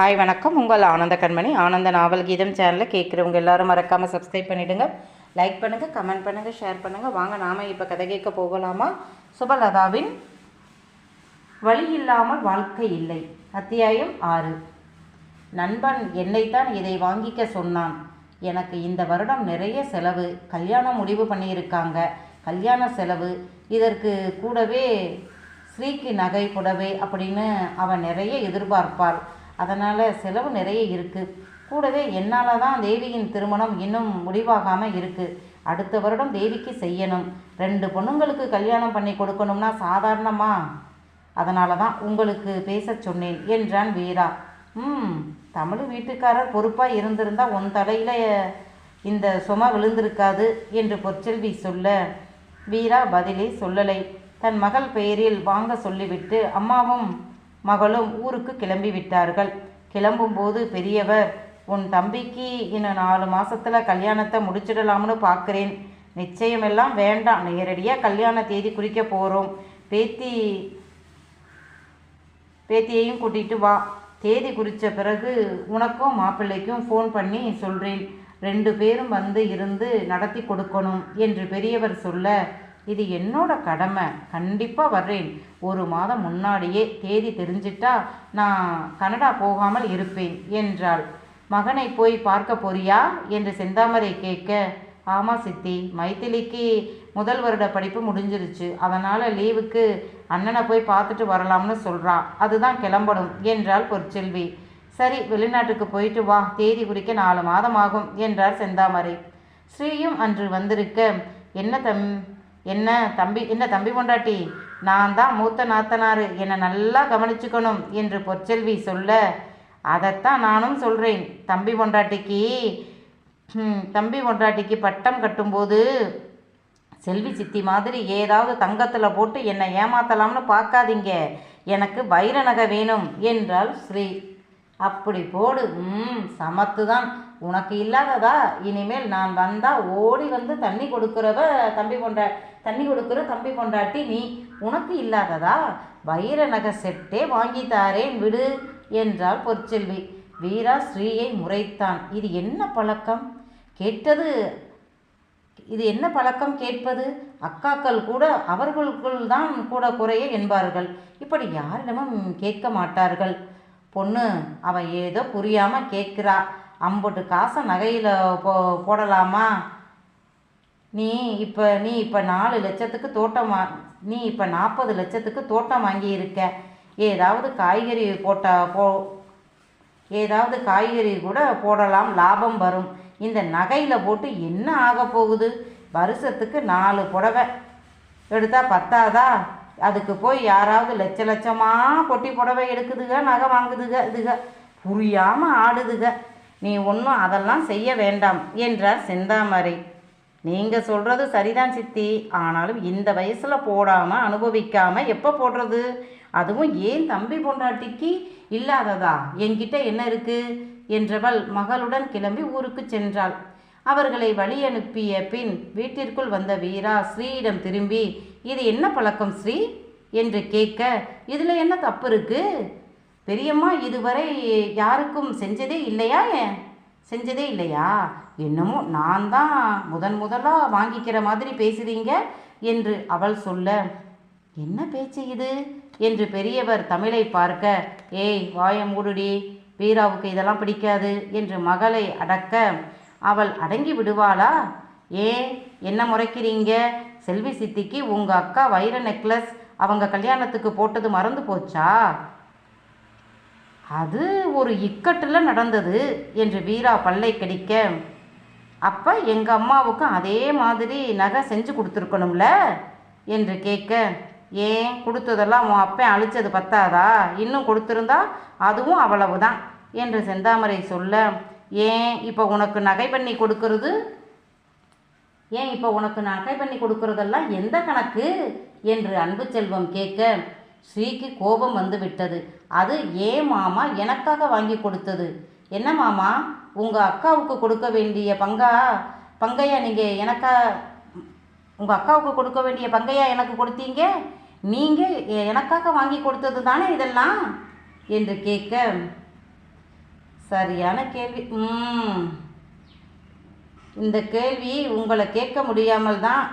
Hi வணக்கம். உங்கள் ஆனந்த கண்மணி. ஆனந்த நாவல் கீதம் சேனலில் கேட்குறவங்க எல்லாரும் மறக்காமல் சப்ஸ்கிரைப் பண்ணிவிடுங்க லைக் பண்ணுங்கள் கமெண்ட் பண்ணுங்கள் ஷேர் பண்ணுங்கள் வாங்க நாம் இப்போ கதை கேட்க போகலாமா? சுபலதாவின் வழி இல்லாமல் வாழ்க்கை இல்லை. அத்தியாயம் ஆறு. நண்பன் என்னைத்தான் இதை வாங்கிக்க சொன்னான். எனக்கு இந்த வருடம் நிறைய செலவு கல்யாணம் முடிவு பண்ணியிருக்காங்க. கல்யாண செலவு இதற்கு கூடவே ஸ்ரீக்கு நகை புடவை அப்படின்னு அவன் நிறைய எதிர்பார்ப்பாள். அதனால் செலவு நிறைய இருக்குது கூடவே என்னால் தான் தேவியின் திருமணம் இன்னும் முடிவாகாமல் இருக்குது அடுத்த வருடம் தேவிக்கு செய்யணும். ரெண்டு பொண்ணுங்களுக்கு கல்யாணம் பண்ணி கொடுக்கணும்னா சாதாரணமா? அதனால தான் உங்களுக்கு பேச சொன்னேன் என்றான் வீரா. ம் தமிழ் வீட்டுக்காரர் பொறுப்பாக இருந்திருந்தா உன் தலையில் இந்த சும விழுந்திருக்காது என்று பொற்செல்வி சொல்ல. வீரா பதிலை சொல்லலை. தன் மகள் பெயரில் வாங்க சொல்லிவிட்டு அம்மாவும் மகளும் ஊருக்கு கிளம்பி விட்டார்கள். கிளம்பும்போது பெரியவர் உன் தம்பிக்கு இன்னும் நாலு மாசத்துல கல்யாணத்தை முடிச்சிடலாம்னு பார்க்குறேன் நிச்சயமெல்லாம் வேண்டாம். நேரடியாக கல்யாண தேதி குறிக்க போகிறோம் பேத்தி பேத்தியையும் கூட்டிட்டு வா. தேதி குறித்த பிறகு உனக்கும் மாப்பிள்ளைக்கும் ஃபோன் பண்ணி சொல்கிறேன் ரெண்டு பேரும் வந்து இருந்து நடத்தி கொடுக்கணும் என்று பெரியவர் சொல்ல இது என்னோட கடமை. கண்டிப்பாக வர்றேன். ஒரு மாதம் முன்னாடியே தேதி தெரிஞ்சிட்டா நான் கனடா போகாமல் இருப்பேன் என்றாள். மகனை போய் பார்க்க போறியா? என்று செந்தாமரை கேட்க ஆமாம் சித்தி மைத்திலிக்கு முதல் வருட படிப்பு முடிஞ்சிருச்சு. அதனால் லீவுக்கு அண்ணனை போய் பார்த்துட்டு வரலாம்னு சொல்கிறான் அதுதான் கிளம்பணும் என்றாள் பொற்செல்வி. சரி வெளிநாட்டுக்கு போயிட்டு வா. தேதி குறிக்க நாலு மாதம் ஆகும் என்றார் செந்தாமரை. ஸ்ரீயும் அன்று வந்திருக்க. என்ன தம்? என்ன தம்பி என்ன தம்பி பொண்டாட்டி? நான் தான் மூத்த நாத்தனார். என்னை நல்லா கவனிச்சுக்கணும் என்று பொற்செல்வி சொல்ல அதைத்தான் நானும் சொல்கிறேன் தம்பி பொண்டாட்டிக்கு தம்பி பொண்டாட்டிக்கு பட்டம் கட்டும்போது செல்வி சித்தி மாதிரி ஏதாவது தங்கத்தில் போட்டு என்னை ஏமாத்தலாம்னு பார்க்காதீங்க. எனக்கு வைர நகை வேணும் என்றாள் ஸ்ரீ. அப்படி போடு. ம் சமத்து தான் உனக்கு இல்லாததா? இனிமேல் நான் வந்தால் ஓடி வந்து தண்ணி கொடுக்குறவ தம்பி கொண்டா தண்ணி கொடுக்குற தம்பி கொண்டாட்டி நீ உனக்கு இல்லாததா? வைர நகை செட்டே வாங்கி தாரேன் விடு என்றாள் பொற்செல்வி. வீரா ஸ்ரீயை முறைத்தான். இது என்ன பழக்கம்? கேட்டது இது என்ன பழக்கம் கேட்பது? அக்காக்கள் கூட அவர்களுக்குள் தான் கூட குறைய என்பார்கள். இப்படி யாரிடமும் கேட்க மாட்டார்கள். பொண்ணு அவ ஏதோ புரியாமல் கேட்குறா. அம்புட்டு காசை நகையில் போ போடலாமா? நீ இப்போ நீ இப்போ நாலு லட்சத்துக்கு தோட்டம் வா நீ இப்போ நாற்பது லட்சத்துக்கு தோட்டம் வாங்கியிருக்க. ஏதாவது காய்கறி போட்ட போ ஏதாவது காய்கறி கூட போடலாம் லாபம் வரும். இந்த நகையில் போட்டு என்ன ஆக போகுது? வருஷத்துக்கு நாலு புடவை எடுத்தால் பத்தாதா? அதுக்கு போய் யாராவது லட்ச லட்சமாக கொட்டி புடவை எடுக்குதுக நகை வாங்குதுக இதுக. புரியாமல் ஆடுதுக. நீ ஒன்றும் அதெல்லாம் செய்ய வேண்டாம் என்றார் செந்தாமரை. நீங்கள் சொல்கிறது சரிதான் சித்தி. ஆனாலும் இந்த வயசில் போடாமல் அனுபவிக்காமல் எப்போ போடுறது? அதுவும் ஏன் தம்பி பொண்டாட்டிக்கு இல்லாததா? என்கிட்ட என்ன இருக்குது என்றவள் மகளுடன் கிளம்பி ஊருக்கு சென்றாள். அவர்களை வழி அனுப்பிய பின் வீட்டிற்குள் வந்த வீரா ஸ்ரீயிடம் திரும்பி இது என்ன பழக்கம் ஸ்ரீ? என்று கேட்க இதில் என்ன தப்பு இருக்குது பெரியம்மா இதுவரை யாருக்கும் செஞ்சதே இல்லையா ஏன்? செஞ்சதே இல்லையா? என்னமோ நான் தான் முதன் முதலாக வாங்கிக்கிற மாதிரி பேசுறீங்க என்று அவள் சொல்ல என்ன பேச்சு இது? என்று பெரியவர் தமிழை பார்க்க ஏய் வாய மூடுடி வீராவுக்கு இதெல்லாம் பிடிக்காது என்று மகளை அடக்க அவள் அடங்கி விடுவாளா? ஏ என்ன முறைக்கிறீங்க? செல்வி சித்திக்கு உங்கள் அக்கா வைர நெக்லஸ் அவங்க கல்யாணத்துக்கு போட்டது மறந்து போச்சா? அது ஒரு இக்கட்டில் நடந்தது என்று வீரா பல்லை கடிக்க. அப்போ எங்கள் அம்மாவுக்கும் அதே மாதிரி நகை செஞ்சு கொடுத்துருக்கணும்ல? என்று கேட்க ஏன்? கொடுத்ததெல்லாம் உன் அப்பன் அழிச்சது பத்தாதா? இன்னும் கொடுத்துருந்தா அதுவும் அவ்வளவு தான் என்று செந்தாமரை சொல்ல ஏன்? இப்போ உனக்கு நகை பண்ணி கொடுக்கறது? ஏன் இப்போ உனக்கு நகை பண்ணி கொடுக்கறதெல்லாம் எந்த கணக்கு? என்று அன்பு செல்வம் கேட்க ஸ்ரீக்கு கோபம் வந்து விட்டது. அது ஏன் மாமா எனக்காக வாங்கி கொடுத்தது. என்ன மாமா? உங்கள் அக்காவுக்கு கொடுக்க வேண்டிய பங்கா? பங்கையா நீங்கள் எனக்கா? உங்கள் அக்காவுக்கு கொடுக்க வேண்டிய பங்கையா எனக்கு கொடுத்தீங்க? நீங்கள் எனக்காக வாங்கி கொடுத்தது தானே இதெல்லாம்? என்று கேட்க சரியான கேள்வி. ம். இந்த கேள்வி உங்களை கேட்க முடியாமல் தான்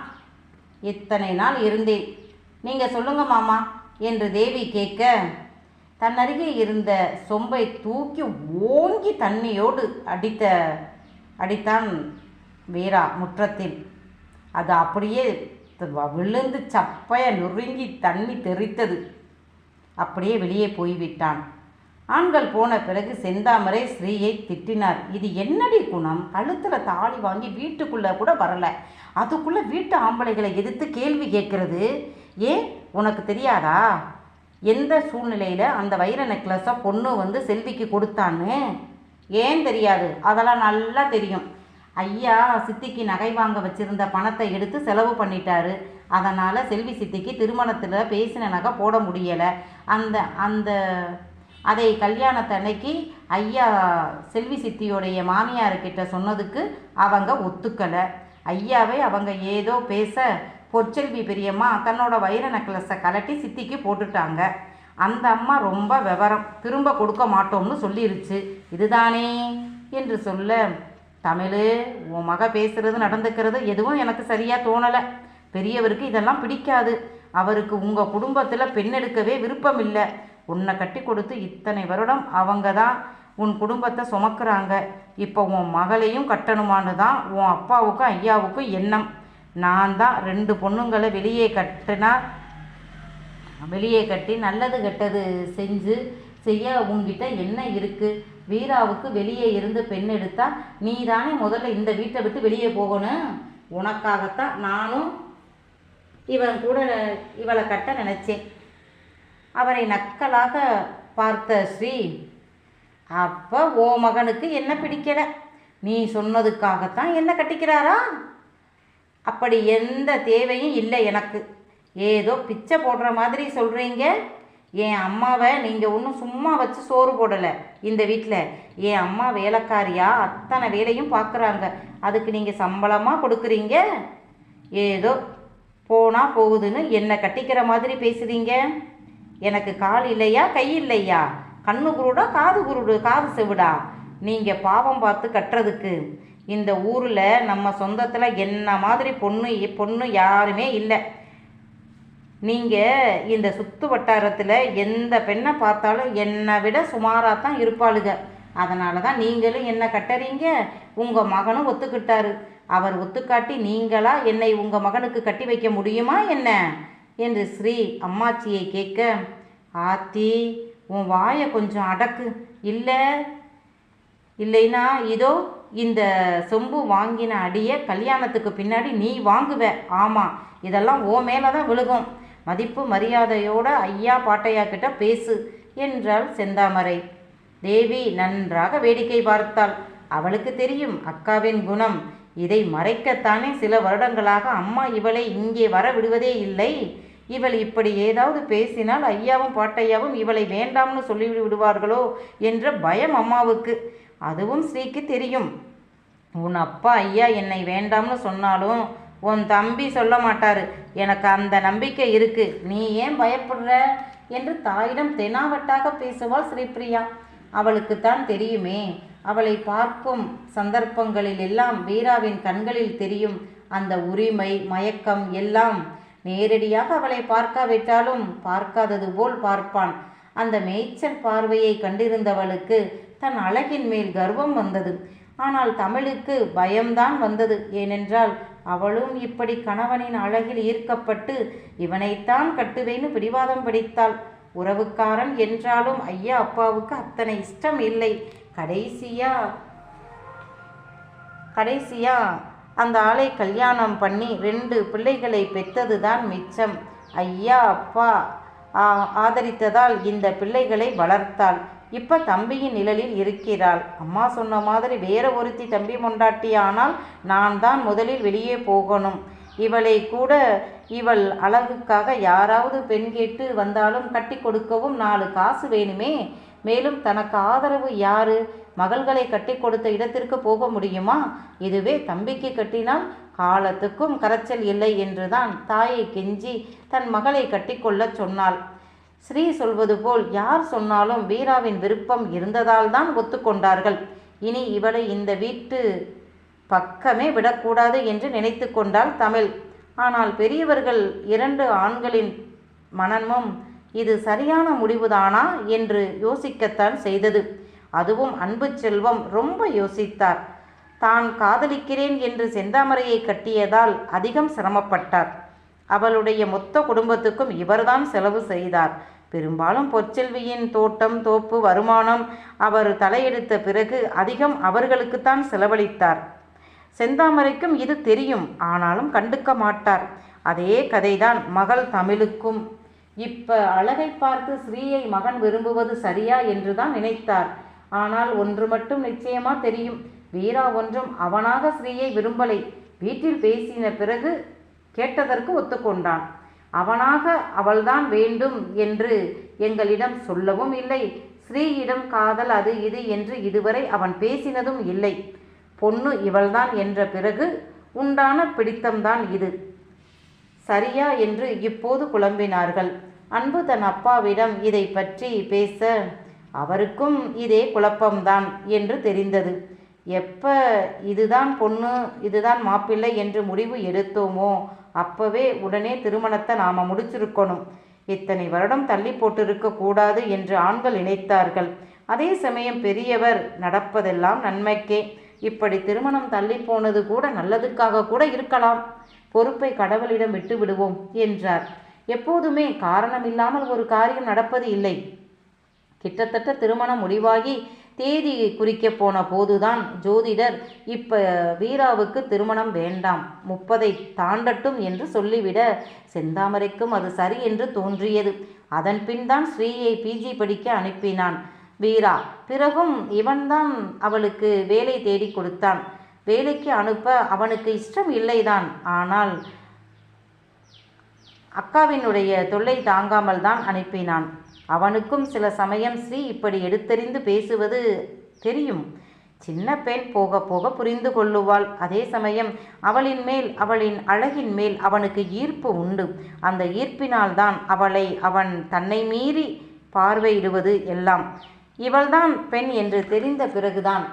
இத்தனை நாள் இருந்தேன். நீங்கள் சொல்லுங்கள் மாமா. என்று தேவி கேட்க தன்னருகே இருந்த சொம்பை தூக்கி ஓங்கி தண்ணியோடு அடித்த அடித்தான் வீரா முற்றத்தில். அது அப்படியே விழுந்து சப்பைய நொறுங்கி தண்ணி தெறித்தது. அப்படியே வெளியே போய்விட்டான். ஆண்கள் போன பிறகு செந்தாமரை ஸ்ரீயை திட்டினார். இது என்னடி குணம்? கழுத்தில் தாலி வாங்கி வீட்டுக்குள்ளே கூட வரலை. அதுக்குள்ளே வீட்டு ஆம்பளைகளை எதிர்த்து கேள்வி கேட்கறது. ஏன் உனக்கு தெரியாதா? எந்த சூழ்நிலையில் அந்த வைர நெக்லஸை பொண்ணு வந்து செல்விக்கு கொடுத்தான்னு? ஏன் தெரியாது? அதெல்லாம் நல்லா தெரியும். ஐயா சித்திக்கு நகை வாங்க வச்சுருந்த பணத்தை எடுத்து செலவு பண்ணிட்டாரு. அதனால் செல்வி சித்திக்கு திருமணத்தில் பேசின நகை போட முடியலை. அந்த அந்த அதை கல்யாணத்தன்னைக்கு ஐயா செல்வி சித்தியோடைய மாமியார்கிட்ட சொன்னதுக்கு அவங்க ஒத்துக்கலை. ஐயாவை அவங்க ஏதோ பேச பொற்செல்வி பெரியம்மா தன்னோட வைர நெக்லஸை கலட்டி சித்திக்கு போட்டுட்டாங்க. அந்த அம்மா ரொம்ப விவரம் திரும்ப கொடுக்க மாட்டோம்னு சொல்லிருச்சு. இதுதானே என்று சொல்ல தமிழ் உன் மக பேசுறது நடந்துக்கிறது எதுவும் எனக்கு சரியாக தோணலை. பெரியவருக்கு இதெல்லாம் பிடிக்காது. அவருக்கு உங்கள் குடும்பத்தில் பெண் எடுக்கவே விருப்பம் இல்லை உன்னை கட்டி கொடுத்து இத்தனை வருடம் அவங்க தான் உன் குடும்பத்தை சுமக்குறாங்க. இப்போ உன் மகளையும் கட்டணுமான்னு தான் உன் அப்பாவுக்கும் ஐயாவுக்கும் எண்ணம். நான் தான் ரெண்டு பொண்ணுங்களை வெளியே கட்டினா வெளியே கட்டி நல்லது கெட்டது செஞ்சு செய்ய உங்ககிட்ட என்ன இருக்குது வீராவுக்கு வெளியே இருந்து பெண் எடுத்தா நீ தானே முதல்ல இந்த வீட்டை விட்டு வெளியே போகணும். உனக்காகத்தான் நானும் இவன் கூட இவளை கட்ட நினச்சேன். அவரை நக்கலாக பார்த்த ஸ்ரீ அப்போ ஓ மகனுக்கு என்ன பிடிக்கல? நீ சொன்னதுக்காகத்தான் என்ன கட்டிக்கிறாரா? அப்படி எந்த தேவையும் இல்லை எனக்கு. ஏதோ பிச்சை போடுற மாதிரி சொல்கிறீங்க என் அம்மாவை நீங்கள் ஒன்றும் சும்மா வச்சு சோறு போடலை இந்த வீட்டில் என் அம்மா வேலைக்காரியா? அத்தனை வேலையும் பார்க்குறாங்க அதுக்கு நீங்கள் சம்பளமாக கொடுக்குறீங்க? ஏதோ போனால் போகுதுன்னு என்னை கட்டிக்கிற மாதிரி பேசுறீங்க? எனக்கு கால் இல்லையா? கை இல்லையா? கண்ணு குருடா? காது குருடு? காது செவிடா? நீங்கள் பாவம் பார்த்து கட்டுறதுக்கு. இந்த ஊரில் நம்ம சொந்தத்தில் என்ன மாதிரி பொண்ணு பொண்ணு யாருமே இல்லை. நீங்கள் இந்த சுத்து வட்டாரத்தில் எந்த பெண்ணை பார்த்தாலும் என்னை விட சுமாராக தான் இருப்பாளுங்க அதனால தான் நீங்களும் என்ன கட்டுறீங்க? உங்கள் மகனும் ஒத்துக்கிட்டாரு. அவர் ஒத்துக்காட்டி நீங்களா என்னை உங்கள் மகனுக்கு கட்டி வைக்க முடியுமா என்ன? என்று ஸ்ரீ அம்மாச்சியை கேட்க ஆத்தி உன் வாயை கொஞ்சம் அடக்கு. இல்லை இல்லைன்னா இதோ இந்த சொம்பு வாங்கின அடியை கல்யாணத்துக்கு பின்னாடி நீ வாங்குவ. ஆமாம் இதெல்லாம் ஓ மேலே தான் விழுகும். மதிப்பு மரியாதையோட ஐயா பாட்டையா கிட்ட பேசு என்றாள் செந்தாமரை. தேவி நன்றாக வேடிக்கை பார்த்தாள். அவளுக்கு தெரியும் அக்காவின் குணம். இதை மறைக்கத்தானே சில வருடங்களாக அம்மா இவளை இங்கே வர விடுவதே இல்லை. இவள் இப்படி ஏதாவது பேசினால் ஐயாவும் பாட்டையாவும் இவளை வேண்டாம்னு சொல்லி விடுவார்களோ என்ற பயம் அம்மாவுக்கு. அதுவும் ஸ்ரீக்கு தெரியும். உன் அப்பா ஐயா என்னை வேண்டாம்னு சொன்னாலும் உன் தம்பி சொல்ல மாட்டாரு. எனக்கு அந்த நம்பிக்கை இருக்கு. நீ ஏன் பயப்படுற? என்று தாயிடம் தெனாவட்டாக பேசுவாள் ஸ்ரீபிரியா. அவளுக்குத்தான் தெரியுமே. அவளை பார்க்கும் சந்தர்ப்பங்களில் எல்லாம் வீராவின் கண்களில் தெரியும். அந்த உரிமை மயக்கம் எல்லாம் நேரடியாக அவளை பார்க்காவிட்டாலும் பார்க்காதது போல் பார்ப்பான். அந்த மேய்ச்சல் பார்வையை கண்டிருந்தவளுக்கு தன் அழகின் மேல் கர்வம் வந்தது. ஆனால் தமிழுக்கு பயம்தான் வந்தது. ஏனென்றால் அவளும் இப்படி கணவனின் அழகில் ஈர்க்கப்பட்டு இவனைத்தான் கட்டுவேன்னு பிடிவாதம் பிடித்தாள். உறவுக்காரன் என்றாலும் ஐயா அப்பாவுக்கு அத்தனை இஷ்டம் இல்லை. கடைசியா கடைசியா அந்த ஆளை கல்யாணம் பண்ணி ரெண்டு பிள்ளைகளை பெற்றது தான் மிச்சம். ஐயா அப்பா ஆ- ஆதரித்ததால் இந்த பிள்ளைகளை வளர்த்தாள். இப்போ தம்பியின் நிழலில் இருக்கிறாள். அம்மா சொன்ன மாதிரி வேற ஒருத்தி தம்பி மொண்டாட்டி ஆனால் நான் தான் முதலில் வெளியே போகணும். இவளை கூட இவள் அழகுக்காக யாராவது பெண் கேட்டு வந்தாலும் கட்டி கொடுக்கவும் நாலு காசு வேணுமே. மேலும் தனக்கு ஆதரவு யாரு? மகள்களை கட்டி கொடுத்த இடத்திற்கு போக முடியுமா? இதுவே தம்பிக்கு கட்டினால் காலத்துக்கும் கரைச்சல் இல்லை என்றுதான் தாயை கெஞ்சி தன் மகளை கட்டிக்கொள்ளச் சொன்னாள். ஸ்ரீ சொல்வது போல் யார் சொன்னாலும் வீராவின் விருப்பம் இருந்ததால் தான் ஒத்துக்கொண்டார்கள். இனி இவளை இந்த வீட்டு பக்கமே விடக்கூடாது என்று நினைத்து கொண்டாள் தமிழ். ஆனால் பெரியவர்கள் இரண்டு ஆண்களின் மனமும் இது சரியான முடிவுதானா என்று யோசிக்கத்தான் செய்தது. அதுவும் அன்பு செல்வம் ரொம்ப யோசித்தார். தான் காதலிக்கிறேன் என்று செந்தாமரையை கட்டியதால் அதிகம் சிரமப்பட்டார். அவளுடைய மொத்த குடும்பத்துக்கும் இவர்தான் செலவு செய்தார். பெரும்பாலும் பொற்செல்வியின் தோட்டம் தோப்பு வருமானம் அவர் தலையெடுத்த பிறகு அதிகம் அவர்களுக்குத்தான் செலவழித்தார். செந்தாமரைக்கும் இது தெரியும் ஆனாலும் கண்டுக்க மாட்டார். அதே கதைதான் மகள் தமிழுக்கும். இப்ப அழகை பார்த்து ஸ்ரீயை மகன் விரும்புவது சரியா என்றுதான் நினைத்தார். ஆனால் ஒன்று மட்டும் நிச்சயமா தெரியும். வீரா ஒன்றும் அவனாக ஸ்ரீயை விரும்பலை. வீட்டில் பேசின பிறகு கேட்டதற்கு ஒத்துக்கொண்டான். அவனாக அவள்தான் வேண்டும் என்று எங்களிடம் சொல்லவும் இல்லை. ஸ்ரீயிடம் காதல் அது இது என்று இதுவரை அவன் பேசினதும் இல்லை. பொண்ணு இவள்தான் என்ற பிறகு உண்டான பிடித்தம்தான் இது. சரியா என்று இப்போது குழம்பினார்கள். அன்பு தன் அப்பாவிடம் இதை பற்றி பேச அவருக்கும் இதே குழப்பம்தான் என்று தெரிந்தது. எப்ப இதுதான் பொண்ணு இதுதான் மாப்பிள்ளை என்று முடிவு எடுத்தோமோ அப்பவே உடனே திருமணத்தை நாம் முடிச்சிருக்கணும். இத்தனை வருடம் தள்ளி போட்டிருக்க கூடாது என்று ஆண்கள் நினைத்தார்கள். அதே சமயம் பெரியவர் நடப்பதெல்லாம் நன்மைக்கே. இப்படி திருமணம் தள்ளி போனது கூட நல்லதுக்காக கூட இருக்கலாம். பொறுப்பை கடவுளிடம் விட்டு விடுவோம் என்றார். எப்போதுமே காரணமில்லாமல் ஒரு காரியம் நடப்பது இல்லை. கிட்டத்தட்ட திருமணம் முடிவாகி தேதி குறிக்க போன போதுதான் ஜோதிடர் இப்ப வீராவுக்கு திருமணம் வேண்டாம். முப்பதை தாண்டட்டும் என்று சொல்லிவிட செந்தாமரைக்கும் அது சரி என்று தோன்றியது. அதன் பின் தான் ஸ்ரீயை பிஜி படிக்க அனுப்பினான். வீரா பிறகும் இவன்தான் அவளுக்கு வேலை தேடி கொடுத்தான். வேலைக்கு அனுப்ப அவனுக்கு இஷ்டம் இல்லைதான். ஆனால் அக்காவினுடைய தொல்லை தாங்காமல் தான் அனுப்பினான். அவனுக்கும் சில சமயம் ஸ்ரீ இப்படி எடுத்தறிந்து பேசுவது தெரியும். சின்ன பெண் போக போக புரிந்து கொள்ளுவாள். அதே சமயம் அவளின் மேல் அவளின் அழகின் மேல் அவனுக்கு ஈர்ப்பு உண்டு. அந்த ஈர்ப்பினால்தான் அவளை அவன் தன்னை மீறி பார்வையிடுவது எல்லாம். இவள்தான் பெண் என்று தெரிந்த பிறகுதான்